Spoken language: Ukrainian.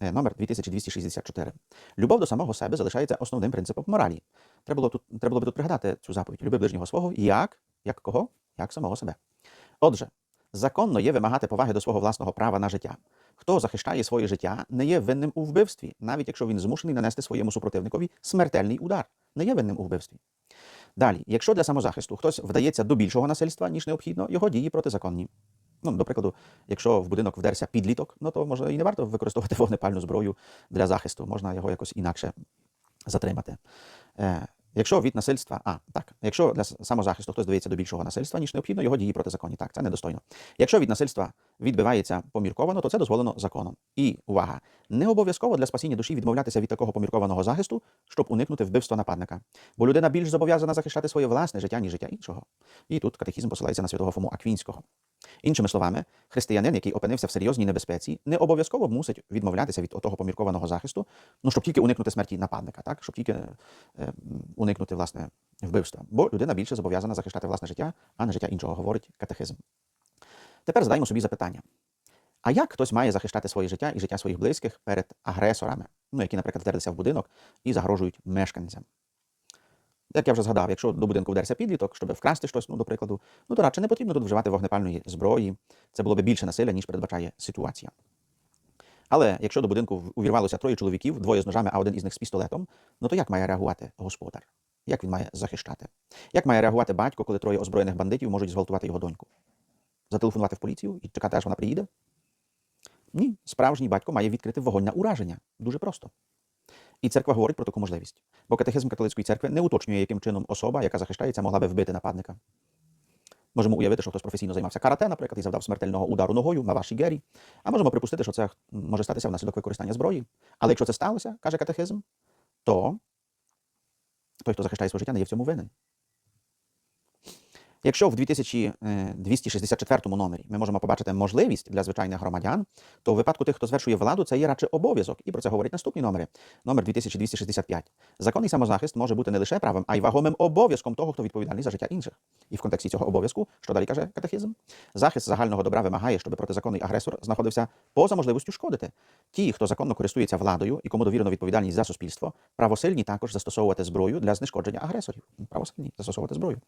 е, номер 2264. Любов до самого себе залишається основним принципом моралі. Треба було, тут, треба було би тут пригадати цю заповідь. Люби ближнього свого як, як кого? Як самого себе. Отже, законно є вимагати поваги до свого власного права на життя. Хто захищає своє життя, не є винним у вбивстві, навіть якщо він змушений нанести своєму супротивникові смертельний удар. Не є винним у вбивстві. Далі, якщо для самозахисту хтось вдається до більшого насильства, ніж необхідно, його дії протизаконні. Ну, до прикладу, якщо в будинок вдерся підліток, ну то може і не варто використовувати вогнепальну зброю для захисту, можна його якось інакше затримати. Е, якщо від насильства, а так, якщо для самозахисту хтось вдається до більшого насильства, ніж необхідно, його дії протизаконні. Так, це недостойно. Якщо від насильства відбивається помірковано, то це дозволено законом. І увага, не обов'язково для спасіння душі відмовлятися від такого поміркованого захисту, щоб уникнути вбивства нападника. Бо людина більш зобов'язана захищати своє власне життя, ніж життя іншого. І тут катехізм посилається на святого Фому Аквінського. Іншими словами, християнин, який опинився в серйозній небезпеці, не обов'язково мусить відмовлятися від того поміркованого захисту, ну щоб тільки уникнути смерті нападника, так щоб тільки е, уникнути власне вбивства. Бо людина більше зобов'язана захищати власне життя, а не життя іншого, говорить катехизм. Тепер задаймо собі запитання: а як хтось має захищати своє життя і життя своїх близьких перед агресорами, ну які, наприклад, вдерлися в будинок і загрожують мешканцям? Як я вже згадав, якщо до будинку вдерся підліток, щоб вкрасти щось, ну, до прикладу, ну то радше не потрібно тут вживати вогнепальної зброї. Це було б більше насилля, ніж передбачає ситуація. Але якщо до будинку увірвалося троє чоловіків, двоє з ножами, а один із них з пістолетом, ну то як має реагувати господар? Як він має захищати? Як має реагувати батько, коли троє озброєних бандитів можуть зґвалтувати його доньку? Зателефонувати в поліцію і чекати, аж вона приїде? Ні, справжній батько має відкрити вогонь на ураження. Дуже просто. І церква говорить про таку можливість. Бо катехизм католицької церкви не уточнює, яким чином особа, яка захищається, могла би вбити нападника. Можемо уявити, що хтось професійно займався карате, наприклад, і завдав смертельного удару ногою на вашій гері. А можемо припустити, що це може статися внаслідок використання зброї. Але якщо це сталося, каже катехизм, то той, хто захищає своє життя, не є в цьому винен. Якщо в 2264 номері ми можемо побачити можливість для звичайних громадян, то в випадку тих, хто звершує владу, це є радше обов'язок. І про це говорять наступні номери. Номер 2265. Законний самозахист може бути не лише правом, а й вагомим обов'язком того, хто відповідальний за життя інших. І в контексті цього обов'язку, що далі каже катехизм, захист загального добра вимагає, щоб протизаконний агресор знаходився поза можливістю шкодити. Ті, хто законно користується владою і кому довірено відповідальність за суспільство, правосильні також застосовувати зброю для знешкодження агресорів. Правосильні застосовувати зброю.